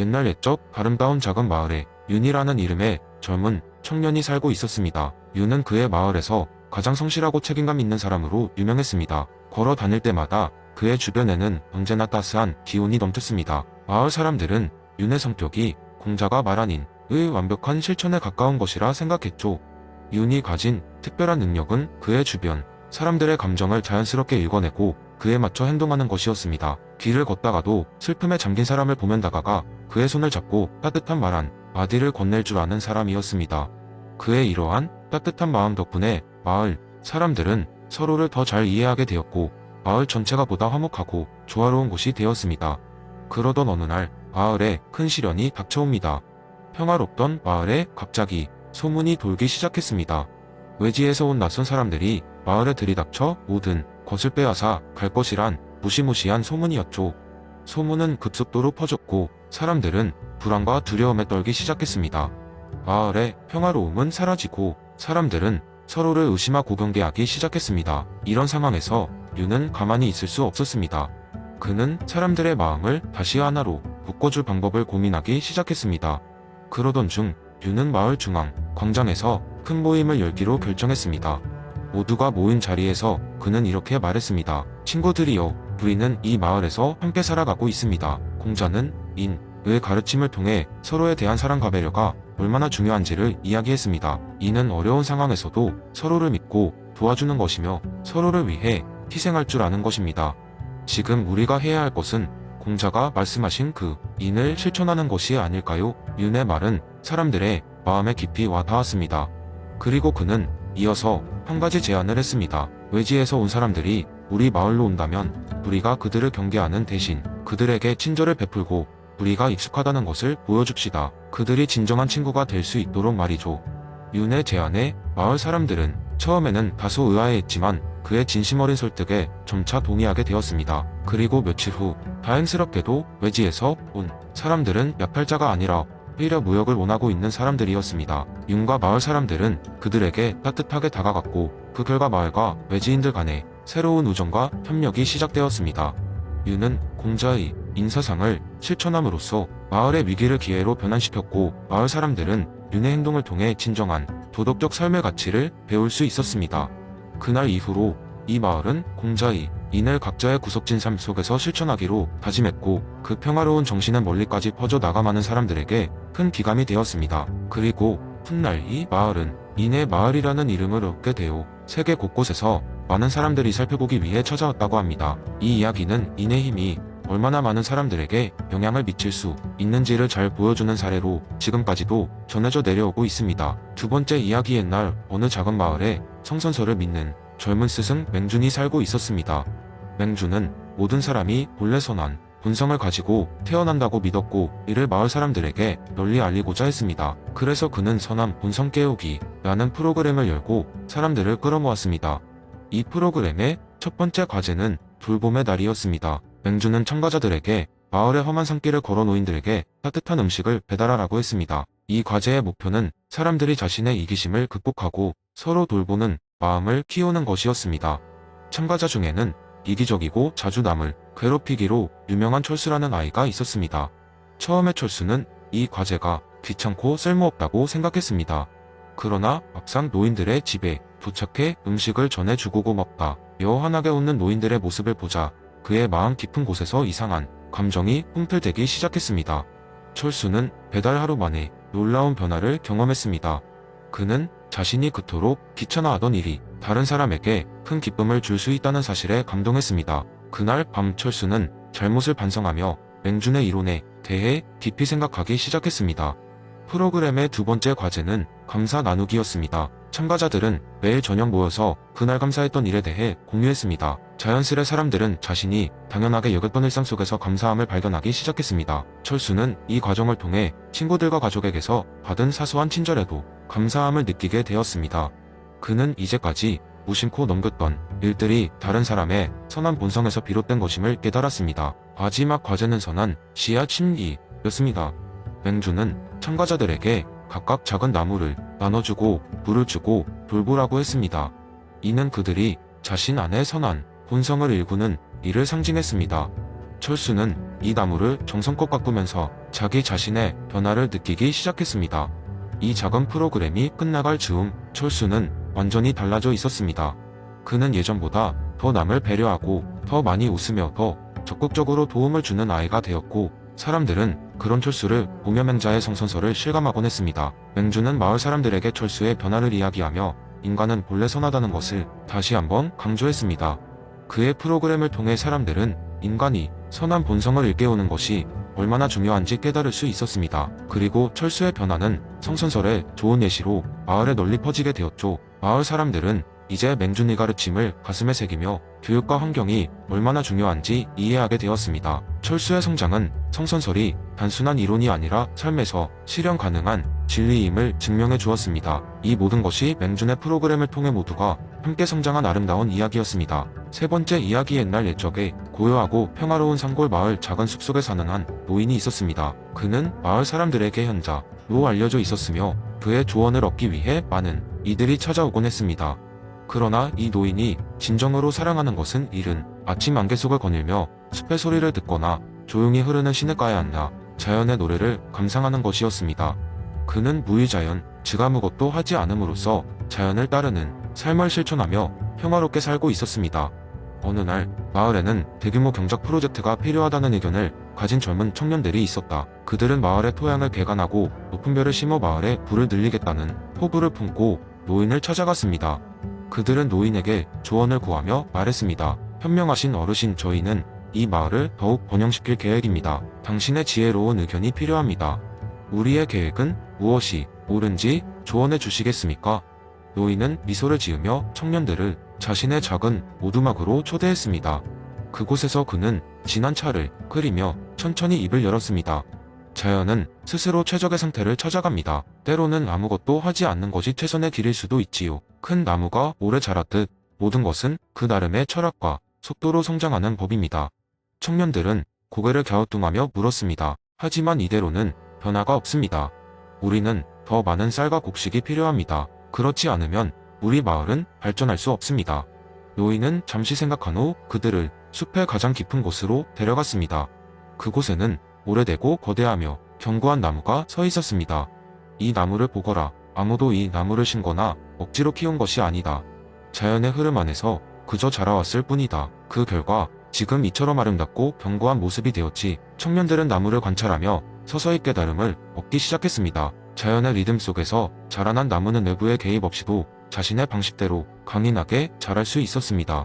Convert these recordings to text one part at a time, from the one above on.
옛날 옛적 아름다운 작은 마을에 윤이라는 이름의 젊은 청년이 살고 있었습니다. 윤은 그의 마을에서 가장 성실하고 책임감 있는 사람으로 유명했습니다. 걸어 다닐 때마다 그의 주변에는 언제나 따스한 기운이 넘쳤습니다. 마을 사람들은 윤의 성격이 공자가 말한 인의 완벽한 실천에 가까운 것이라 생각했죠. 윤이 가진 특별한 능력은 그의 주변 사람들의 감정을 자연스럽게 읽어내고 그에 맞춰 행동하는 것이었습니다. 길을 걷다가도 슬픔에 잠긴 사람을 보면 다가가 그의 손을 잡고 따뜻한 말한 마디를 건넬 줄 아는 사람이었습니다. 그의 이러한 따뜻한 마음 덕분에 마을 사람들은 서로를 더 잘 이해하게 되었고 마을 전체가 보다 화목하고 조화로운 곳이 되었습니다. 그러던 어느 날 마을에 큰 시련이 닥쳐옵니다. 평화롭던 마을에 갑자기 소문이 돌기 시작했습니다. 외지에서 온 낯선 사람들이 마을에 들이닥쳐 모든 것을 빼앗아 갈 것이란 무시무시한 소문이었죠. 소문은 급속도로 퍼졌고 사람들은 불안과 두려움에 떨기 시작했습니다. 마을의 평화로움은 사라지고 사람들은 서로를 의심하고 경계하기 시작했습니다. 이런 상황에서 류는 가만히 있을 수 없었습니다. 그는 사람들의 마음을 다시 하나로 묶어줄 방법을 고민하기 시작했습니다. 그러던 중 류는 마을 중앙 광장에서 큰 모임을 열기로 결정했습니다. 모두가 모인 자리에서 그는 이렇게 말했습니다. 친구들이여, 우리는 이 마을에서 함께 살아가고 있습니다. 공자는 인 의 가르침을 통해 서로에 대한 사랑과 배려가 얼마나 중요한지를 이야기했습니다. 이는 어려운 상황에서도 서로를 믿고 도와주는 것이며 서로를 위해 희생할 줄 아는 것입니다. 지금 우리가 해야 할 것은 공자가 말씀하신 그 인을 실천하는 것이 아닐까요? 윤의 말은 사람들의 마음에 깊이 와 닿았습니다. 그리고 그는 이어서 한 가지 제안을 했습니다. 외지에서 온 사람들이 우리 마을로 온다면 우리가 그들을 경계하는 대신 그들에게 친절을 베풀고 우리가 익숙하다는 것을 보여줍시다. 그들이 진정한 친구가 될 수 있도록 말이죠. 윤의 제안에 마을 사람들은 처음에는 다소 의아해했지만 그의 진심 어린 설득에 점차 동의하게 되었습니다. 그리고 며칠 후 다행스럽게도 외지에서 온 사람들은 약팔자가 아니라 오히려 무역을 원하고 있는 사람들이었습니다. 윤과 마을 사람들은 그들에게 따뜻하게 다가갔고 그 결과 마을과 외지인들 간에 새로운 우정과 협력이 시작되었습니다. 윤은 공자의 인사상을 실천함으로써 마을의 위기를 기회로 변환시켰고 마을 사람들은 윤의 행동을 통해 진정한 도덕적 삶의 가치를 배울 수 있었습니다. 그날 이후로 이 마을은 공자의 인을 각자의 구석진 삶 속에서 실천하기로 다짐했고 그 평화로운 정신은 멀리까지 퍼져 나가많은 사람들에게 큰 기감이 되었습니다. 그리고 훗날 이 마을은 인의 마을이라는 이름을 얻게 되어 세계 곳곳에서 많은 사람들이 살펴보기 위해 찾아왔다고 합니다. 이 이야기는 인의 힘이 얼마나 많은 사람들에게 영향을 미칠 수 있는지를 잘 보여주는 사례로 지금까지도 전해져 내려오고 있습니다. 두 번째 이야기 옛날 어느 작은 마을에 성선설을 믿는 젊은 스승 맹준이 살고 있었습니다. 맹준은 모든 사람이 본래 선한 본성을 가지고 태어난다고 믿었고 이를 마을 사람들에게 널리 알리고자 했습니다. 그래서 그는 선한 본성 깨우기 라는 프로그램을 열고 사람들을 끌어모았습니다. 이 프로그램의 첫 번째 과제는 돌봄의 날이었습니다. 맹주는 참가자들에게 마을의 험한 산길을 걸어 노인들에게 따뜻한 음식을 배달하라고 했습니다. 이 과제의 목표는 사람들이 자신의 이기심을 극복하고 서로 돌보는 마음을 키우는 것이었습니다. 참가자 중에는 이기적이고 자주 남을 괴롭히기로 유명한 철수라는 아이가 있었습니다. 처음에 철수는 이 과제가 귀찮고 쓸모없다고 생각했습니다. 그러나 막상 노인들의 집에 도착해 음식을 전해주고 고맙다. 여환하게 웃는 노인들의 모습을 보자 그의 마음 깊은 곳에서 이상한 감정이 꿈틀대기 시작했습니다. 철수는 배달 하루 만에 놀라운 변화를 경험했습니다. 그는 자신이 그토록 귀찮아하던 일이 다른 사람에게 큰 기쁨을 줄 수 있다는 사실에 감동했습니다. 그날 밤 철수는 잘못을 반성하며 맹준의 이론에 대해 깊이 생각하기 시작했습니다. 프로그램의 두 번째 과제는 감사 나누기였습니다. 참가자들은 매일 저녁 모여서 그날 감사했던 일에 대해 공유했습니다. 자연스레 사람들은 자신이 당연하게 여겼던 일상 속에서 감사함을 발견하기 시작했습니다. 철수는 이 과정을 통해 친구들과 가족에게서 받은 사소한 친절에도 감사함을 느끼게 되었습니다. 그는 이제까지 무심코 넘겼던 일들이 다른 사람의 선한 본성에서 비롯된 것임을 깨달았습니다. 마지막 과제는 선한 시야 침기였습니다. 맹주는 참가자들에게 각각 작은 나무를 나눠주고 물을 주고 돌보라고 했습니다. 이는 그들이 자신 안에 선한 본성을 일구는 이를 상징했습니다. 철수는 이 나무를 정성껏 가꾸면서 자기 자신의 변화를 느끼기 시작했습니다. 이 작은 프로그램이 끝나갈 즈음 철수는 완전히 달라져 있었습니다. 그는 예전보다 더 남을 배려하고 더 많이 웃으며 더 적극적으로 도움을 주는 아이가 되었고 사람들은 그런 철수를 맹자의 성선설을 실감하곤 했습니다. 맹주는 마을 사람들에게 철수의 변화를 이야기하며 인간은 본래 선하다는 것을 다시 한번 강조했습니다. 그의 프로그램을 통해 사람들은 인간이 선한 본성을 일깨우는 것이 얼마나 중요한지 깨달을 수 있었습니다. 그리고 철수의 변화는 성선설의 좋은 예시로 마을에 널리 퍼지게 되었죠. 마을 사람들은 이제 맹준이 가르침을 가슴에 새기며 교육과 환경이 얼마나 중요한지 이해하게 되었습니다. 철수의 성장은 성선설이 단순한 이론이 아니라 삶에서 실현 가능한 진리임을 증명해 주었습니다. 이 모든 것이 맹준의 프로그램을 통해 모두가 함께 성장한 아름다운 이야기였습니다. 세 번째 이야기 옛날 옛적에 고요하고 평화로운 산골 마을 작은 숲속에 사는 한 노인이 있었습니다. 그는 마을 사람들에게 현자로 알려져 있었으며 그의 조언을 얻기 위해 많은 이들이 찾아오곤 했습니다. 그러나 이 노인이 진정으로 사랑하는 것은 이른 아침 안개속을 거닐며 숲의 소리를 듣거나 조용히 흐르는 시냇가에 앉아 자연의 노래를 감상하는 것이었습니다. 그는 무의자연, 즉 아무것도 하지 않음으로써 자연을 따르는 삶을 실천하며 평화롭게 살고 있었습니다. 어느 날 마을에는 대규모 경작 프로젝트가 필요하다는 의견을 가진 젊은 청년들이 있었다. 그들은 마을의 토양을 개간하고 높은 벼를 심어 마을에 불을 늘리겠다는 포부를 품고 노인을 찾아갔습니다. 그들은 노인에게 조언을 구하며 말했습니다. 현명하신 어르신 저희는 이 마을을 더욱 번영시킬 계획입니다. 당신의 지혜로운 의견이 필요합니다. 우리의 계획은 무엇이 옳은지 조언해 주시겠습니까? 노인은 미소를 지으며 청년들을 자신의 작은 오두막으로 초대했습니다. 그곳에서 그는 진한 차를 끓이며 천천히 입을 열었습니다. 자연은 스스로 최적의 상태를 찾아갑니다. 때로는 아무것도 하지 않는 것이 최선의 길일 수도 있지요. 큰 나무가 오래 자랐듯 모든 것은 그 나름의 철학과 속도로 성장하는 법입니다. 청년들은 고개를 갸우뚱하며 물었습니다. 하지만 이대로는 변화가 없습니다. 우리는 더 많은 쌀과 곡식이 필요합니다. 그렇지 않으면 우리 마을은 발전할 수 없습니다. 노인은 잠시 생각한 후 그들을 숲의 가장 깊은 곳으로 데려갔습니다. 그곳에는 오래되고 거대하며 견고한 나무가 서 있었습니다. 이 나무를 보거라. 아무도 이 나무를 심거나 억지로 키운 것이 아니다. 자연의 흐름 안에서 그저 자라왔을 뿐이다. 그 결과 지금 이처럼 아름답고 견고한 모습이 되었지. 청년들은 나무를 관찰하며 서서히 깨달음을 얻기 시작했습니다. 자연의 리듬 속에서 자라난 나무는 외부의 개입 없이도 자신의 방식대로 강인하게 자랄 수 있었습니다.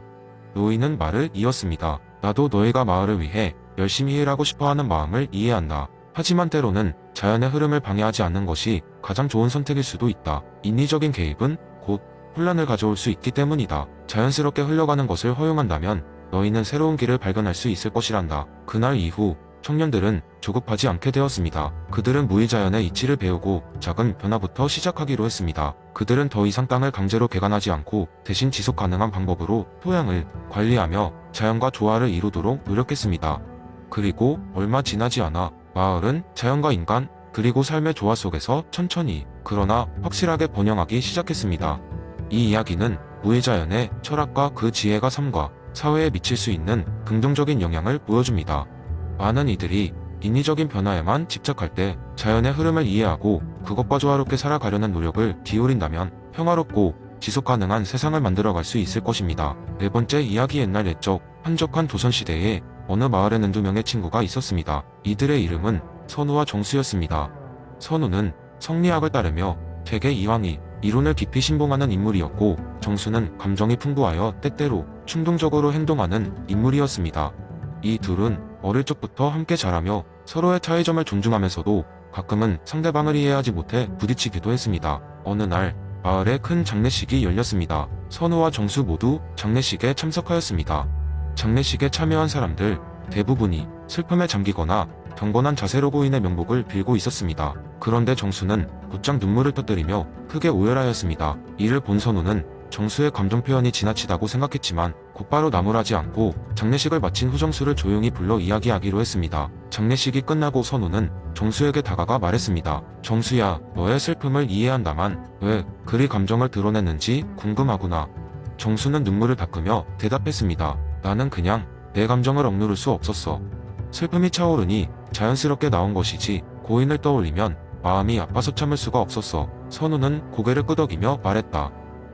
노인은 말을 이었습니다. 나도 너희가 마을을 위해 열심히 일하고 싶어 하는 마음을 이해한다. 하지만 때로는 자연의 흐름을 방해하지 않는 것이 가장 좋은 선택일 수도 있다. 인위적인 개입은 곧 혼란을 가져올 수 있기 때문이다. 자연스럽게 흘러가는 것을 허용한다면 너희는 새로운 길을 발견할 수 있을 것이란다. 그날 이후 청년들은 조급하지 않게 되었습니다. 그들은 무의자연의 이치를 배우고 작은 변화부터 시작하기로 했습니다. 그들은 더 이상 땅을 강제로 개간하지 않고 대신 지속 가능한 방법으로 토양을 관리하며 자연과 조화를 이루도록 노력했습니다. 그리고 얼마 지나지 않아 마을은 자연과 인간 그리고 삶의 조화 속에서 천천히 그러나 확실하게 번영하기 시작했습니다. 이 이야기는 무의자연의 철학과 그 지혜가 삶과 사회에 미칠 수 있는 긍정적인 영향을 보여줍니다. 많은 이들이 인위적인 변화에만 집착할 때 자연의 흐름을 이해하고 그것과 조화롭게 살아가려는 노력을 기울인다면 평화롭고 지속 가능한 세상을 만들어갈 수 있을 것입니다. 네 번째 이야기 옛날 옛적 한적한 조선시대에 어느 마을에는 두 명의 친구가 있었습니다. 이들의 이름은 선우와 정수였습니다. 선우는 성리학을 따르며 되게 이왕이 이론을 깊이 신봉하는 인물이었고 정수는 감정이 풍부하여 때때로 충동적으로 행동하는 인물이었습니다. 이 둘은 어릴 적부터 함께 자라며 서로의 차이점을 존중하면서도 가끔은 상대방을 이해하지 못해 부딪히기도 했습니다. 어느 날 마을에 큰 장례식이 열렸습니다. 선우와 정수 모두 장례식에 참석하였습니다. 장례식에 참여한 사람들 대부분이 슬픔에 잠기거나 경건한 자세로 보이는 명복을 빌고 있었습니다. 그런데 정수는 곧장 눈물을 터뜨리며 크게 오열하였습니다. 이를 본 선우는 정수의 감정 표현이 지나치다고 생각했지만 곧바로 나무라지 않고 장례식을 마친 후 정수를 조용히 불러 이야기하기로 했습니다. 장례식이 끝나고 선우는 정수에게 다가가 말했습니다. 정수야, 너의 슬픔을 이해한다만 왜 그리 감정을 드러냈는지 궁금하구나. 정수는 눈물을 닦으며 대답했습니다. 나는 그냥 내 감정을 억누를 수 없었어. 슬픔이 차오르니 자연스럽게 나온 것이지 고인을 떠올리면 마음이 아파서 참을 수가 없었어. 선우는 고개를 끄덕이며 말했다.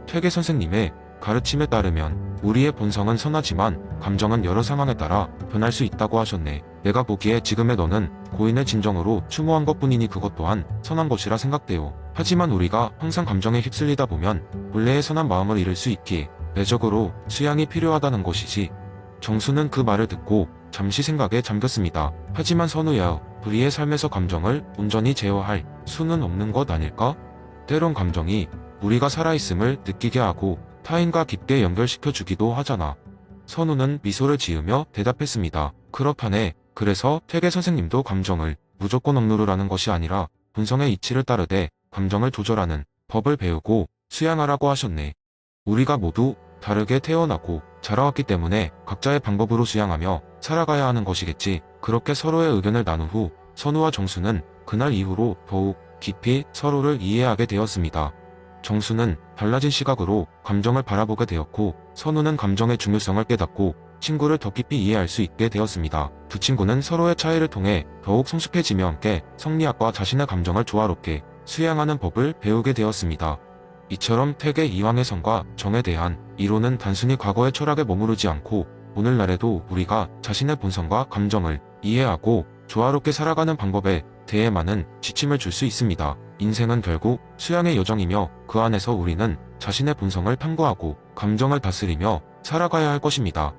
퇴계 선생님의 가르침에 따르면 우리의 본성은 선하지만 감정은 여러 상황에 따라 변할 수 있다고 하셨네. 내가 보기에 지금의 너는 고인의 진정으로 추모한 것뿐이니 그것 또한 선한 것이라 생각돼요. 하지만 우리가 항상 감정에 휩쓸리다 보면 본래의 선한 마음을 잃을 수 있기에 내적으로 수양이 필요하다는 것이지. 정수는 그 말을 듣고 잠시 생각에 잠겼습니다. 하지만 선우야, 우리의 삶에서 감정을 온전히 제어할 수는 없는 것 아닐까? 때론 감정이 우리가 살아있음을 느끼게 하고 타인과 깊게 연결시켜 주기도 하잖아. 선우는 미소를 지으며 대답했습니다. 그렇다네. 그래서 퇴계 선생님도 감정을 무조건 억누르라는 것이 아니라 본성의 이치를 따르되 감정을 조절하는 법을 배우고 수양하라고 하셨네. 우리가 모두 다르게 태어나고 자라왔기 때문에 각자의 방법으로 수양하며 살아가야 하는 것이겠지. 그렇게 서로의 의견을 나눈 후 선우와 정수는 그날 이후로 더욱 깊이 서로를 이해하게 되었습니다. 정수는 달라진 시각으로 감정을 바라보게 되었고 선우는 감정의 중요성을 깨닫고 친구를 더 깊이 이해할 수 있게 되었습니다. 두 친구는 서로의 차이를 통해 더욱 성숙해지며 함께 성리학과 자신의 감정을 조화롭게 수양하는 법을 배우게 되었습니다. 이처럼 퇴계 이황의 성과 정에 대한 이론은 단순히 과거의 철학에 머무르지 않고 오늘날에도 우리가 자신의 본성과 감정을 이해하고 조화롭게 살아가는 방법에 대해 많은 지침을 줄 수 있습니다. 인생은 결국 수양의 여정이며 그 안에서 우리는 자신의 본성을 탐구하고 감정을 다스리며 살아가야 할 것입니다.